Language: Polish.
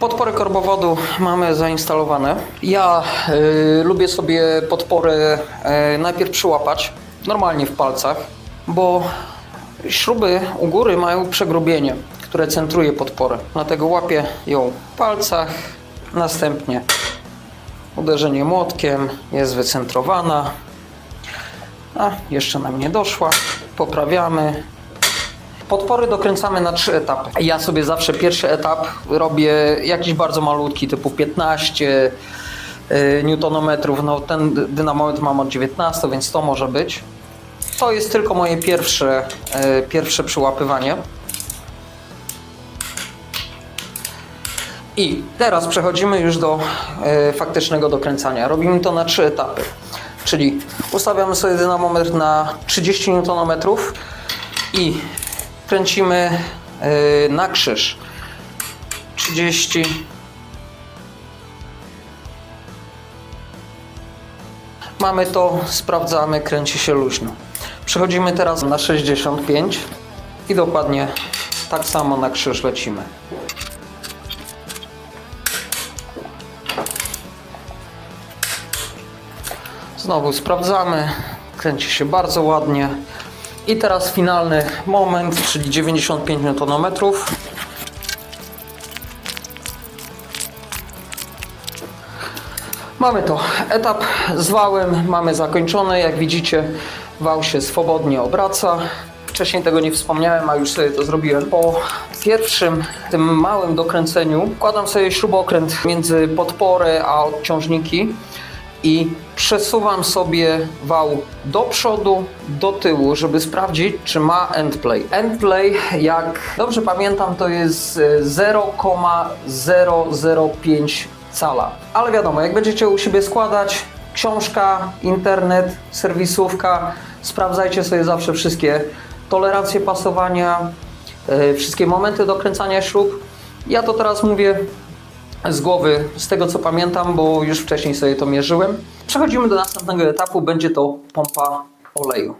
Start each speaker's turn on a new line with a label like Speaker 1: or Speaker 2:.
Speaker 1: Podpory korbowodu mamy zainstalowane. Ja y, lubię sobie podpory y, najpierw przyłapać, normalnie w palcach, bo śruby u góry mają przegrubienie, które centruje podporę. Dlatego łapię ją w palcach, następnie uderzenie młotkiem, jest wycentrowana. A, jeszcze nam nie doszła. Poprawiamy. Podpory dokręcamy na trzy etapy. Ja sobie zawsze pierwszy etap robię jakiś bardzo malutki, typu 15 y, newtonometrów. No ten dy- dynamometr mam od 19, więc to może być. To jest tylko moje pierwsze, y, pierwsze przyłapywanie. I teraz przechodzimy już do e, faktycznego dokręcania. Robimy to na trzy etapy. Czyli ustawiamy sobie dynamometr na 30 Nm i kręcimy e, na krzyż. 30 Mamy to, sprawdzamy, kręci się luźno. Przechodzimy teraz na 65 i dokładnie tak samo na krzyż lecimy. Znowu sprawdzamy, kręci się bardzo ładnie. I teraz finalny moment, czyli 95 Nm. Mamy to. Etap z wałem mamy zakończony. Jak widzicie, wał się swobodnie obraca. Wcześniej tego nie wspomniałem, a już sobie to zrobiłem. Po pierwszym, tym małym dokręceniu wkładam sobie śrubokręt między podporę a odciążniki i przesuwam sobie wał do przodu, do tyłu, żeby sprawdzić, czy ma endplay. Endplay, jak dobrze pamiętam, to jest e, 0,005 cala. Ale wiadomo, jak będziecie u siebie składać, książka, internet, serwisówka, sprawdzajcie sobie zawsze wszystkie tolerancje pasowania, e, wszystkie momenty dokręcania śrub. Ja to teraz mówię z głowy, z tego co pamiętam, bo już wcześniej sobie to mierzyłem. Przechodzimy do następnego etapu, będzie to pompa oleju.